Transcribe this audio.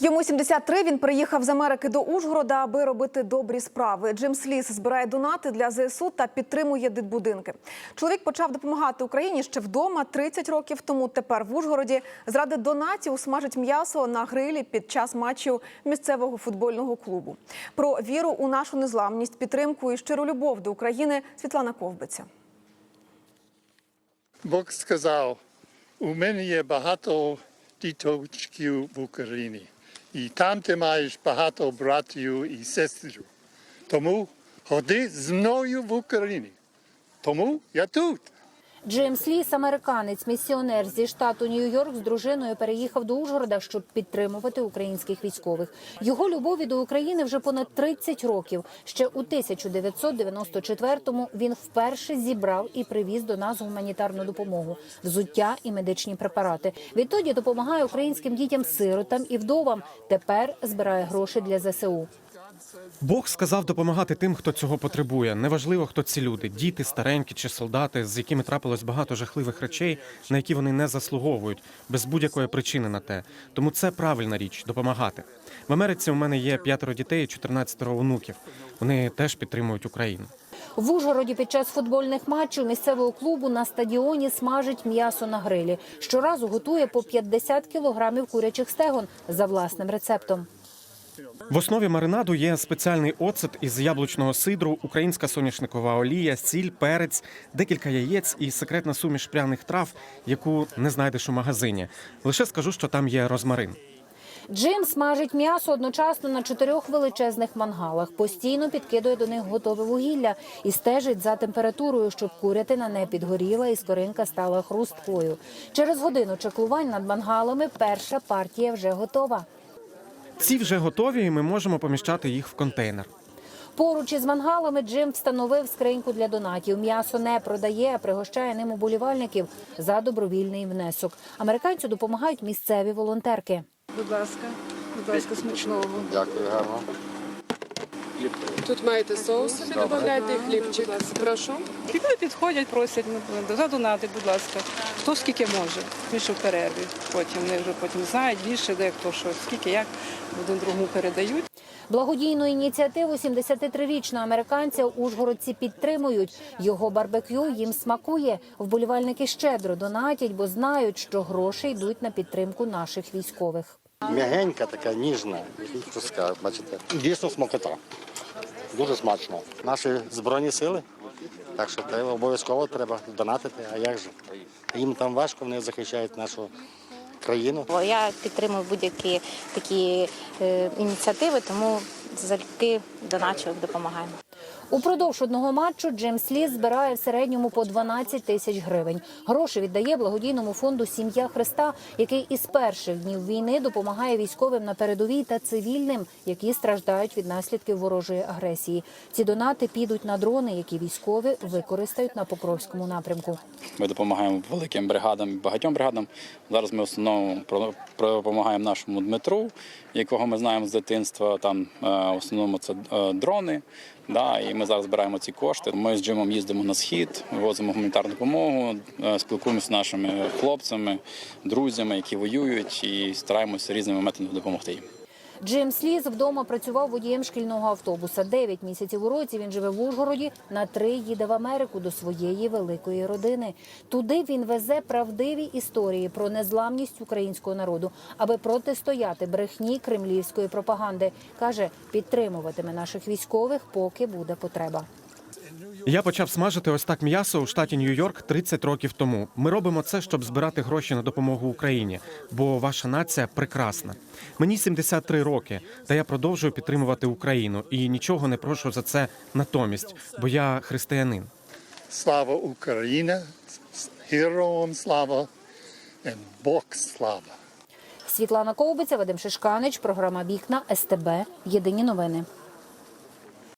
Йому 73, Він приїхав з Америки до Ужгорода, аби робити добрі справи. Джим Сліс збирає донати для ЗСУ та підтримує дитбудинки. Чоловік почав допомагати Україні ще вдома 30 років тому. Тепер в Ужгороді зради донатів смажить м'ясо на грилі під час матчів місцевого футбольного клубу. Про віру у нашу незламність, підтримку і щиру любов до України Світлана Ковбиця. Бог сказав, у мене є багато діточків в Україні. І там ти маєш багато братів і сестер. Тому ходи з мною в Україні. Тому я тут. Джеймс Ліс, американець, місіонер зі штату Нью-Йорк з дружиною переїхав до Ужгорода, щоб підтримувати українських військових. Його любові до України вже понад 30 років. Ще у 1994-му він вперше зібрав і привіз до нас гуманітарну допомогу, взуття і медичні препарати. Відтоді допомагає українським дітям-сиротам і вдовам. Тепер збирає гроші для ЗСУ. Бог сказав допомагати тим, хто цього потребує. Неважливо, хто ці люди діти, старенькі чи солдати, з якими трапилось багато жахливих речей, на які вони не заслуговують, без будь-якої причини на те. Тому це правильна річ допомагати. В Америці у мене є п'ятеро дітей і 14 онуків. Вони теж підтримують Україну. В Ужгороді під час футбольних матчів місцевого клубу на стадіоні смажить м'ясо на грилі. Щоразу готує по 50 кілограмів курячих стегон за власним рецептом. В основі маринаду є спеціальний оцет із яблучного сидру, українська соняшникова олія, сіль, перець, декілька яєць і секретна суміш пряних трав, яку не знайдеш у магазині. Лише скажу, що там є розмарин. Джим смажить м'ясо одночасно на чотирьох величезних мангалах. Постійно підкидує до них готове вугілля і стежить за температурою, щоб курятина не підгоріла і скоринка стала хрусткою. Через годину чеклувань над мангалами перша партія вже готова. Ці вже готові, і ми можемо поміщати їх в контейнер. Поруч із мангалами Джим встановив скриньку для донатів. М'ясо не продає, а пригощає ним уболівальників за добровільний внесок. Американцю допомагають місцеві волонтерки. Будь ласка, будь ласка, смачного. Дякую, гарно. Тут маєте соус, собі додавайте і хлібчик. Прошу. Люди підходять, просять ну, задонати, будь ласка. Хто скільки може. Більше в перерві. Потім вони вже потім знають більше, де хто що, скільки, як один другому передають. Благодійну ініціативу 73-річного американця ужгородці підтримують. Його барбекю їм смакує. Вболівальники щедро донатять, бо знають, що гроші йдуть на підтримку наших військових. М'ягенька, така ніжна, і бачите. Дійсно смакота. Дуже смачно. Наші збройні сили. Так що треба обов'язково треба донатити. А як же? Їм там важко, вони захищають нашу країну. Бо Я підтримую будь-які такі е, ініціативи, тому залюбки доначу допомагаємо. Упродовж одного матчу Джеймс Ліс збирає в середньому по 12 тисяч гривень. Гроші віддає благодійному фонду Сім'я Христа, який із перших днів війни допомагає військовим на передовій та цивільним, які страждають від наслідків ворожої агресії. Ці донати підуть на дрони, які військові використають на Покровському напрямку. Ми допомагаємо великим бригадам, багатьом бригадам. Зараз ми основному допомагаємо нашому Дмитру, якого ми знаємо з дитинства. Там е, в основному це е, дрони. Да, і ми зараз збираємо ці кошти. Ми з Джимом їздимо на схід, возимо гуманітарну допомогу, е, спілкуємося з нашими хлопцями, друзями, які воюють, і стараємося різними методами допомогти їм. Джим Сліз вдома працював водієм шкільного автобуса. Дев'ять місяців у році він живе в Ужгороді. На три їде в Америку до своєї великої родини. Туди він везе правдиві історії про незламність українського народу, аби протистояти брехні кремлівської пропаганди. каже, підтримуватиме наших військових, поки буде потреба. Я почав смажити ось так м'ясо у штаті Нью-Йорк 30 років тому. Ми робимо це, щоб збирати гроші на допомогу Україні, бо ваша нація прекрасна. Мені 73 роки, та я продовжую підтримувати Україну і нічого не прошу за це натомість, бо я християнин. Слава Україна, героям слава, і Бог слава. Світлана Ковбиця, Вадим Шишканич, програма Вікна СТБ. Єдині новини.